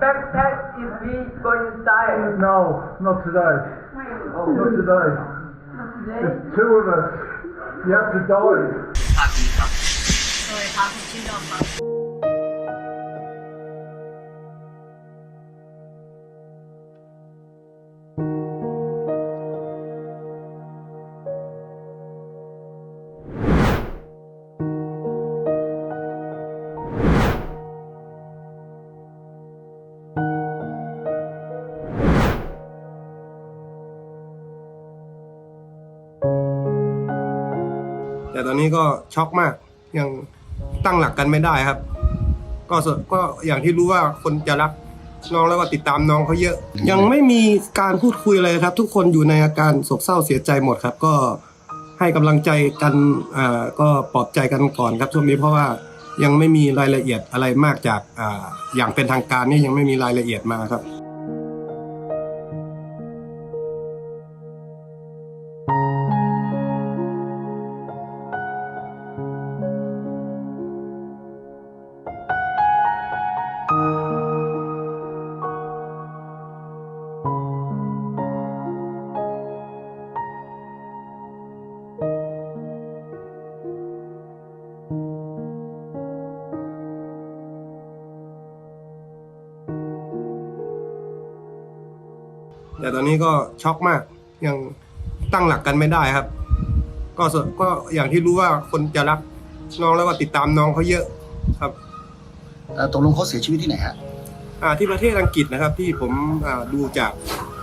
backpack if we go inside. No, not today. Not today. There's two of us. You have to die. แต่ตอนนี้ก็ช็อกมาก ยังตั้งหลักกันไม่ได้ครับ ก็สก็อย่างที่รู้ว่าคนจะรักน้องแล้วก็ติดตามน้องเขาเยอะ ยังไม่มีการพูดคุยเลยครับ ทุกคนอยู่ในอาการโศกเศร้าเสียใจหมดครับ ก็ให้กำลังใจกันอ่าก็ปลอบใจกันก่อนครับช่วงนี้เพราะว่ายังไม่มีรายละเอียดอะไรมากจากอ่าอย่างเป็นทางการนี่ยังไม่มีรายละเอียดมาครับ แต่ตอนนี้ก็ช็อกมากยังตั้งหลักกันไม่ได้ครับ ก็สก็อย่างที่รู้ว่าคนจะรักน้องแล้วก็ติดตามน้องเขาเยอะครับเอ่อตกลงเขาเสียชีวิตที่ไหนฮะอ่าที่ประเทศอังกฤษนะครับ ที่ผมอ่าดูจาก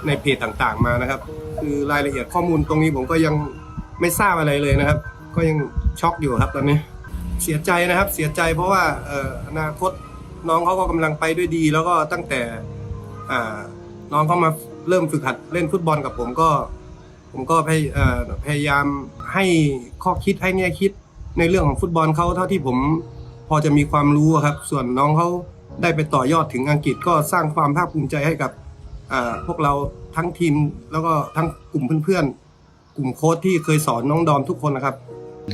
ในเพจต่างๆมานะครับ คือรายละเอียดข้อมูลตรงนี้ผมก็ยังไม่ทราบอะไรเลยนะครับ ก็ยังช็อกอยู่ครับตอนนี้ เสียใจนะครับเสียใจเพราะว่าเอ่ออนาคตน้องเขาก็กำลังไปด้วยดี แล้วก็ตั้งแต่อ่าน้องเขามา เริ่มฝึกหัดเล่นฟุตบอลกับผมก็ ผมก็พยพยายามให้ข้อคิดให้แง่คิดในเรื่องของฟุตบอลเขาเท่าที่ผมพอจะมีความรู้ครับ ส่วนน้องเขาได้ไปต่อยอดถึงอังกฤษก็สร้างความภาคภูมิใจให้กับพวกเราทั้งทีมแล้วก็ทั้งกลุ่มเพื่อนๆ กลุ่มโค้ชที่เคยสอนน้องดอมทุกคนนะครับ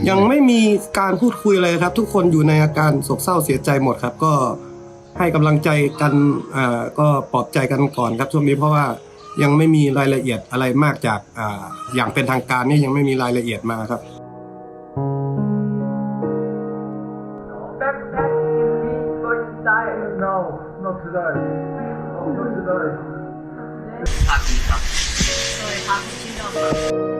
ยังไม่มีการพูดคุยเลยครับ ทุกคนอยู่ในอาการโศกเศร้าเสียใจหมดครับ ก็ให้กำลังใจกันก็ปลอบใจกันก่อนครับช่วงนี้เพราะว่า ยังไม่มีรายละเอียดอะไรมากจากออย่างเป็นทางการนี่ยังไม่มีรายละเอียดมาครับครับครับสวัสดีครับผมชื่อดอมครับ